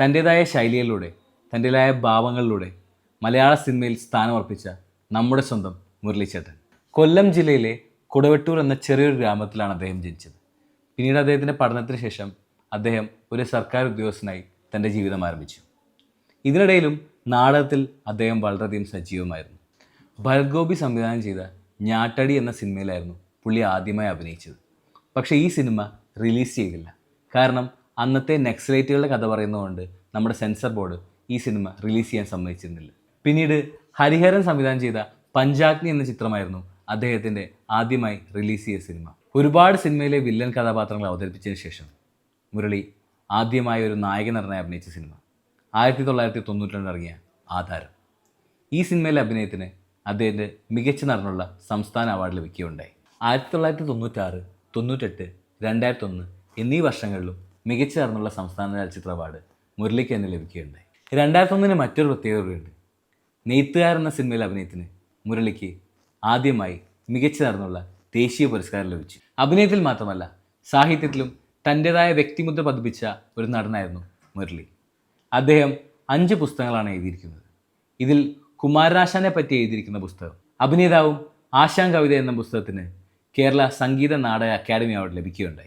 തന്റെതായ ശൈലിയിലൂടെ തന്റെതായ ഭാവങ്ങളിലൂടെ മലയാള സിനിമയിൽ സ്ഥാനമർപ്പിച്ച നമ്മുടെ സ്വന്തം മുരളിച്ചേട്ടൻ. കൊല്ലം ജില്ലയിലെ കുടവെട്ടൂർ എന്ന ചെറിയൊരു ഗ്രാമത്തിലാണ് അദ്ദേഹം ജനിച്ചത്. പിന്നീട് അദ്ദേഹത്തിന്റെ പഠനത്തിന് ശേഷം അദ്ദേഹം ഒരു സർക്കാർ ഉദ്യോഗസ്ഥനായി തന്റെ ജീവിതം ആരംഭിച്ചു. ഇതിനിടയിലും നാടകത്തിൽ അദ്ദേഹം വളരെയധികം സജീവമായിരുന്നു. ഭരത് ഗോപി സംവിധാനം ചെയ്ത ഞാട്ടടി എന്ന സിനിമയിലായിരുന്നു പുള്ളി ആദ്യമായി അഭിനയിച്ചത്. പക്ഷേ ഈ സിനിമ റിലീസ് ചെയ്തില്ല. കാരണം അന്നത്തെ നെക്സലൈറ്റുകളുടെ കഥ പറയുന്നതുകൊണ്ട് നമ്മുടെ സെൻസർ ബോർഡ് ഈ സിനിമ റിലീസ് ചെയ്യാൻ സമ്മതിച്ചിരുന്നില്ല. പിന്നീട് ഹരിഹരൻ സംവിധാനം ചെയ്ത പഞ്ചാഗ്നി എന്ന ചിത്രമായിരുന്നു അദ്ദേഹത്തിന്റെ ആദ്യമായി റിലീസ് ചെയ്ത സിനിമ ഒരുപാട് സിനിമയിലെ വില്ലൻ കഥാപാത്രങ്ങൾ അവതരിപ്പിച്ചതിന് ശേഷം മുരളി ആദ്യമായി ഒരു നായക നടനായി അഭിനയിച്ച സിനിമ ആയിരത്തി തൊള്ളായിരത്തി തൊണ്ണൂറ്റി രണ്ട് ഇറങ്ങിയ ആധാരം. ഈ സിനിമയിലെ അഭിനയത്തിന് അദ്ദേഹത്തിന്റെ മികച്ച നടനുള്ള സംസ്ഥാന അവാർഡ് ലഭിക്കുകയുണ്ടായി. ആയിരത്തി തൊള്ളായിരത്തി തൊണ്ണൂറ്റാറ് തൊണ്ണൂറ്റെട്ട് രണ്ടായിരത്തൊന്ന് എന്നീ വർഷങ്ങളിലും മികച്ച നടന്നുള്ള സംസ്ഥാന ചലച്ചിത്ര അവാർഡ് മുരളിക്ക് തന്നെ ലഭിക്കുകയുണ്ടായി. രണ്ടായിരത്തി ഒന്നിന് മറ്റൊരു പ്രത്യേകത കൂടിയുണ്ട്. നെയ്ത്തുകാർ എന്ന സിനിമയിലെ അഭിനയത്തിന് മുരളിക്ക് ആദ്യമായി മികച്ച നടന്നുള്ള ദേശീയ പുരസ്കാരം ലഭിച്ചു. അഭിനയത്തിൽ മാത്രമല്ല സാഹിത്യത്തിലും തന്റെതായ വ്യക്തിമുദ്ര പതിപ്പിച്ച ഒരു നടനായിരുന്നു മുരളി. അദ്ദേഹം അഞ്ച് പുസ്തകങ്ങളാണ് എഴുതിയിരിക്കുന്നത്. ഇതിൽ കുമാരനാശാനെ പറ്റി എഴുതിയിരിക്കുന്ന പുസ്തകം അഭിനേതാവും ആശാൻ കവിത എന്ന പുസ്തകത്തിന് കേരള സംഗീത നാടക അക്കാദമി അവാർഡ് ലഭിക്കുകയുണ്ടായി.